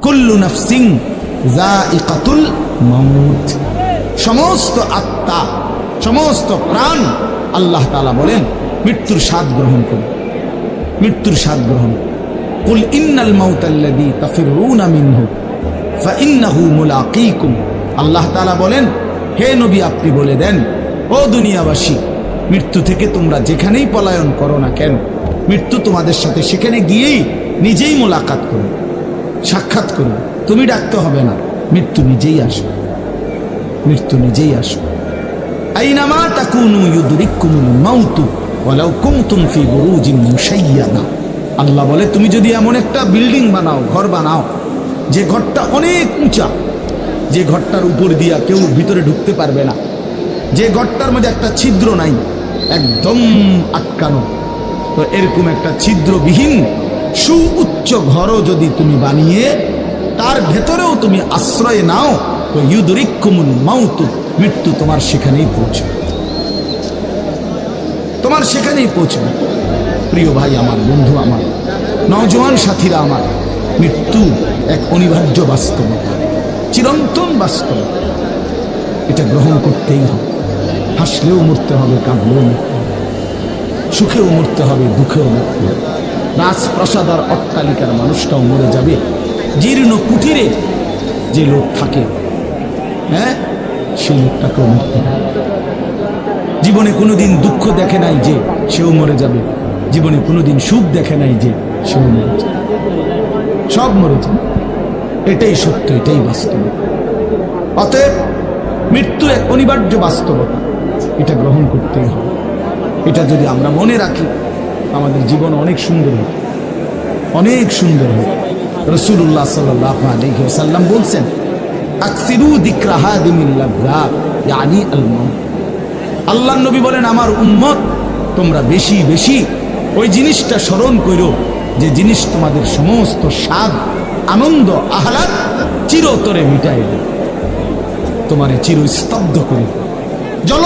কুল্লু সমস্ত আত্মা, সমস্ত প্রাণ আল্লাহ তাআলা বলেন, মৃত্যুর স্বাদ গ্রহণ করুন। মৃত্যুর স্বাদ গ্রহণ। কুল ইন্নাল মাউতাল্লাযী তাফিরুনা মিনহু, ফাইন্নাহু মুলাকীকুম। আল্লাহ তাআলা বলেন, হে নবী আপনি বলে দেন, ও দুনিয়াবাসী, মৃত্যু থেকে তোমরা যেখানেই পলায়ন করো না কেন, মৃত্যু তোমাদের সাথে সেখানে গিয়েই নিজেই মোলাকাত করো সাক্ষাৎ করবে তুমি ডাকতে হবে না। মৃত্যু নিজেই আসবে। মৃত্যু নিজেই আসবে। আইনামা তাকুনু ইউদরিকুমুল মাউতু ওয়ালাউ কুনতুম ফি বুরুজিন মুশাইয়াদা। আল্লাহ বলে, তুমি যদি এমন একটা বিল্ডিং বানাও, ঘর বানাও, যে ঘরটা অনেক উঁচা, যে ঘরটার উপর দিয়া কেউ ভিতরে ঢুকতে পারবে না, যে ঘরটার মধ্যে একটা ছিদ্র নাই, একদম আটকানো, তো এরকম একটা ছিদ্রবিহীন সুউচ্চ ঘরও যদি তুমি বানিয়ে, তার ভেতরেও তুমি আশ্রয় নাও, তো ইউদরিকুমুল মাউতু, মৃত্যু তোমার সেখানেই পৌঁছবে। তোমার সেখানেই পৌঁছবে। প্রিয় ভাই আমার, বন্ধু আমার, নওজোয়ান সাথীরা আমার, মৃত্যু এক অনিবার্য বাস্তবতা চিরন্তন বাস্তব। এটা গ্রহণ করতেই হবে। হাসলেও মরতে হবে, কাঁদলেও মরতে হবে। সুখেও মরতে হবে, দুঃখেও মরতে হবে। রাজপ্রাসাদ আর অট্টালিকার মানুষটাও মরে যাবে। জীর্ণ কুটিরে যে লোক থাকে হ্যাঁ সেই লোকটাকেও মরতে জীবনে কোনোদিন দুঃখ দেখে নাই যে সেও মরে যাবে। জীবনে কোনোদিন সুখ দেখে নাই যে সেও মরে যাবে। সব মরে যাবে। এটাই সত্য, এটাই বাস্তব। অতএব মৃত্যু এক অনিবার্য বাস্তবতা। এটা গ্রহণ করতেই হবে। এটা যদি আমরা মনে রাখি আমাদের জীবন অনেক সুন্দর হবে অনেক সুন্দর হবে রসুল্লাহ সাল্লাহ বলছেন আল্লাহ নবী বলেন, আমার উম্মত, তোমরা বেশি বেশি ওই জিনিসটা স্মরণ করো যে জিনিস তোমাদের সমস্ত স্বাদ, আনন্দ, আহ্লাদ চিরতরে মিটাই দেবে তোমারে চির স্তব্ধ করে জল